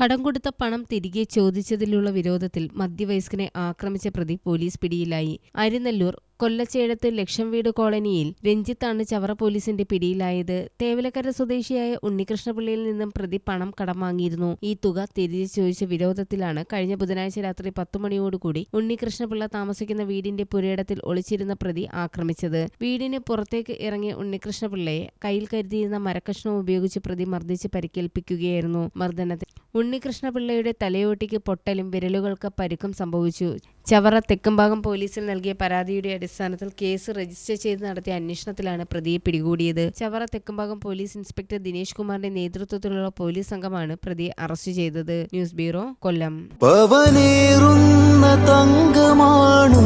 കടം കൊടുത്ത പണം തിരികെ ചോദിച്ചതിലുള്ള വിരോധത്തിൽ മധ്യവയസ്കനെ ആക്രമിച്ച പ്രതി പോലീസ് പിടിയിലായി. അരിനെല്ലൂർ കൊല്ലച്ചേഴത്ത് ലക്ഷം വീട് കോളനിയിൽ രഞ്ജിത്താണ് ചവറ പോലീസിന്റെ പിടിയിലായത്. തേവലക്കര സ്വദേശിയായ ഉണ്ണികൃഷ്ണപിള്ളിയിൽ നിന്നും പ്രതി പണം കടം വാങ്ങിയിരുന്നു. ഈ തുക തിരികെ ചോദിച്ച വിരോധത്തിലാണ് കഴിഞ്ഞ ബുധനാഴ്ച രാത്രി പത്തു മണിയോടുകൂടി ഉണ്ണികൃഷ്ണപിള്ള താമസിക്കുന്ന വീടിന്റെ പുരയിടത്തിൽ ഒളിച്ചിരുന്ന പ്രതി ആക്രമിച്ചത്. വീടിന് പുറത്തേക്ക് ഇറങ്ങിയ ഉണ്ണികൃഷ്ണപിള്ളയെ കയ്യിൽ കരുതിയിരുന്ന മരക്കഷ്ണം ഉപയോഗിച്ച് പ്രതി മർദ്ദിച്ച് പരിക്കേൽപ്പിക്കുകയായിരുന്നു. മർദ്ദനത്തിൽ ഉണ്ണികൃഷ്ണപിള്ളയുടെ തലയോട്ടിക്ക് പൊട്ടലും വിരലുകൾക്ക് പരുക്കും സംഭവിച്ചു. ചവറ തെക്കുംഭാഗം പോലീസിൽ നൽകിയ പരാതിയുടെ അടിസ്ഥാനത്തിൽ കേസ് രജിസ്റ്റർ ചെയ്ത് നടത്തിയ അന്വേഷണത്തിലാണ് പ്രതിയെ പിടികൂടിയത്. ചവറ തെക്കുംഭാഗം പോലീസ് ഇൻസ്പെക്ടർ ദിനേശ് കുമാറിന്റെ നേതൃത്വത്തിലുള്ള പോലീസ് സംഘമാണ് പ്രതിയെ അറസ്റ്റ് ചെയ്തത്. News bureau Kollam. തങ്കമാണു